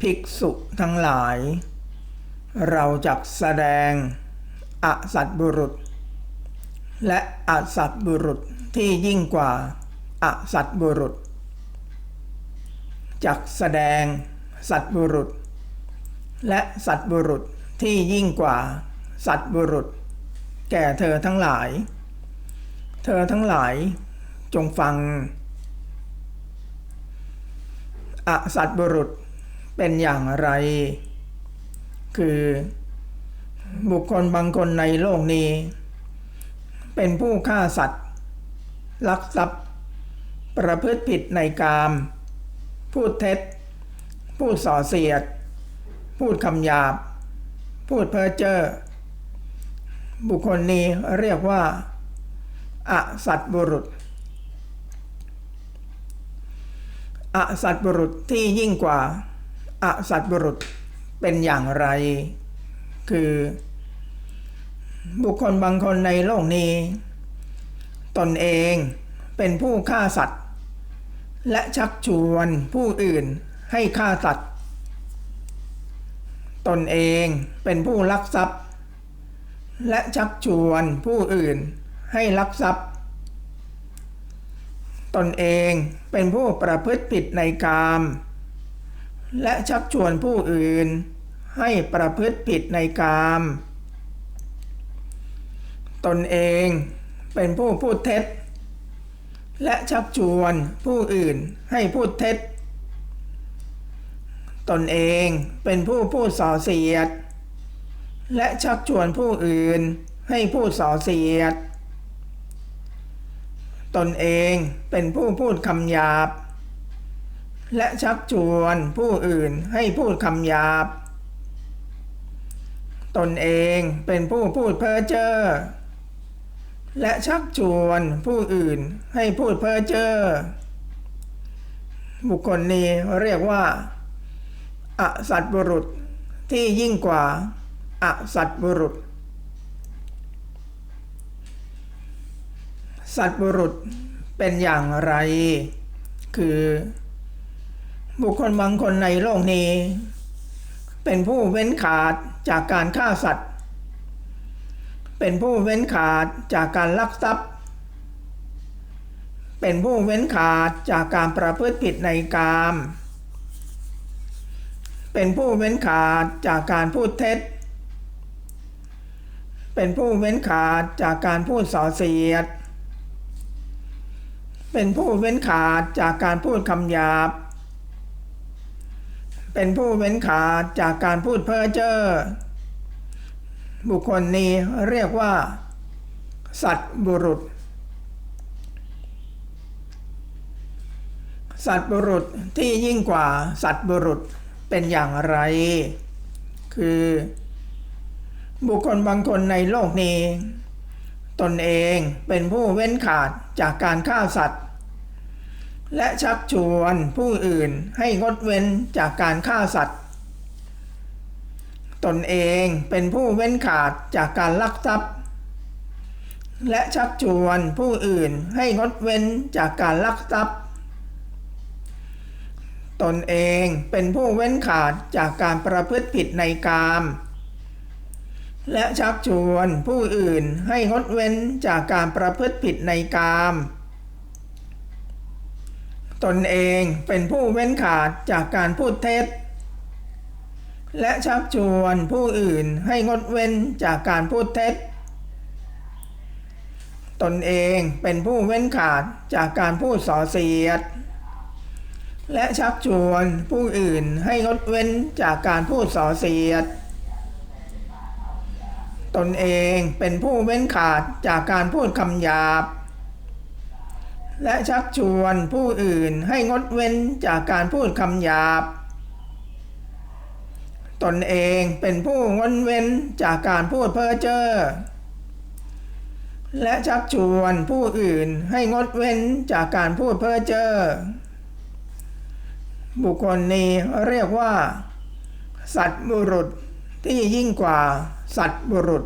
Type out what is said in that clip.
ภิกษุทั้งหลาย เราจักแสดงอสัตบุรุษ และอสัตบุรุษที่ยิ่งกว่าอสัตบุรุษจักแสดงสัตบุรุษ และสัตบุรุษที่ยิ่งกว่าสัตบุรุษ แก่เธอทั้งหลาย เธอทั้งหลายจงฟังอสัตบุรุษ เป็นอย่างไร คือบุคคลบางคนในโลกนี้ เป็นผู้ฆ่าสัตว์ ลักทรัพย์ ประพฤติผิดในกาม พูดเท็จ พูดส่อเสียด พูดคำหยาบ พูดเพ้อเจ้อบุคคลนี้เรียกว่าอสัตบุรุษอสัตบุรุษที่ยิ่งกว่า อสัตบุรุษเป็นอย่างไร คือ บุคคลบางคนในโลกนี้ ตนเองเป็นผู้ฆ่าสัตว์ และชักชวนผู้อื่นให้ฆ่าสัตว์ ตนเองเป็นผู้ลักทรัพย์ และชักชวนผู้อื่นให้ลักทรัพย์ ตนเองเป็นผู้ประพฤติผิดในกาม และชักชวนผู้อื่น ให้ประพฤติผิดในกาม ตนเองเป็นผู้พูดเท็จ และชักชวนผู้อื่นให้พูดเท็จ ตนเองเป็นผู้พูดส่อเสียด และชักชวนผู้อื่นให้พูดส่อเสียด ตนเองเป็นผู้พูดคำหยาบ และชักชวนผู้อื่นให้พูดคำหยาบ ตนเองเป็นผู้พูดเพ้อเจ้อและชักชวนผู้อื่นให้พูดเพ้อเจ้อบุคคลนี้เรียกว่าอสัตบุรุษที่ยิ่งกว่าอสัตบุรุษ สัตบุรุษเป็นอย่างไร คือ บุคคลบางคนในโลกนี้ เป็นผู้เว้นขาดจากการฆ่าสัตว์ เป็นผู้เว้นขาดจากการลักทรัพย์ เป็นผู้เว้นขาดจากการประพฤติผิดในกาม เป็นผู้เว้นขาดจากการพูดเท็จ เป็นผู้เว้นขาดจากการพูดส่อเสียด เป็นผู้เว้นขาดจากการพูดคำหยาบ เป็นผู้เว้นขาดจากการพูดเพ้อเจ้อบุคคลนี้เรียกว่า สัตบุรุษ สัตบุรุษที่ยิ่งกว่าสัตบุรุษเป็นอย่างไร คือ บุคคลบางคนในโลกนี้ ตนเองเป็นผู้เว้นขาดจากการฆ่าสัตว์ และชักชวนผู้อื่นให้งดเว้นจากการฆ่าสัตว์ ตนเองเป็นผู้เว้นขาดจากการลักทรัพย์ และชักชวนผู้อื่นให้งดเว้นจากการลักทรัพย์ ตนเองเป็นผู้เว้นขาดจากการประพฤติผิดในกาม และชักชวนผู้อื่นให้งดเว้นจากการประพฤติผิดในกาม ตนเองเป็นผู้เว้นขาดจากการพูดเท็จ และชักชวนผู้อื่นให้งดเว้นจากการพูดเท็จ ตนเองเป็นผู้เว้นขาดจากการพูดส่อเสียด และชักชวนผู้อื่นให้งดเว้นจากการพูดส่อเสียด ตนเองเป็นผู้เว้นขาดจากการพูดคำหยาบ และชักชวนผู้อื่นให้งดเว้นจากการพูดคำหยาบ ตนเองเป็นผู้งดเว้นจากการพูดเพ้อเจ้อและชักชวนผู้อื่นให้งดเว้นจากการพูดเพ้อเจ้อบุคคลนี้เรียกว่า สัตว์บุรุษที่ยิ่งกว่าสัตว์บุรุษ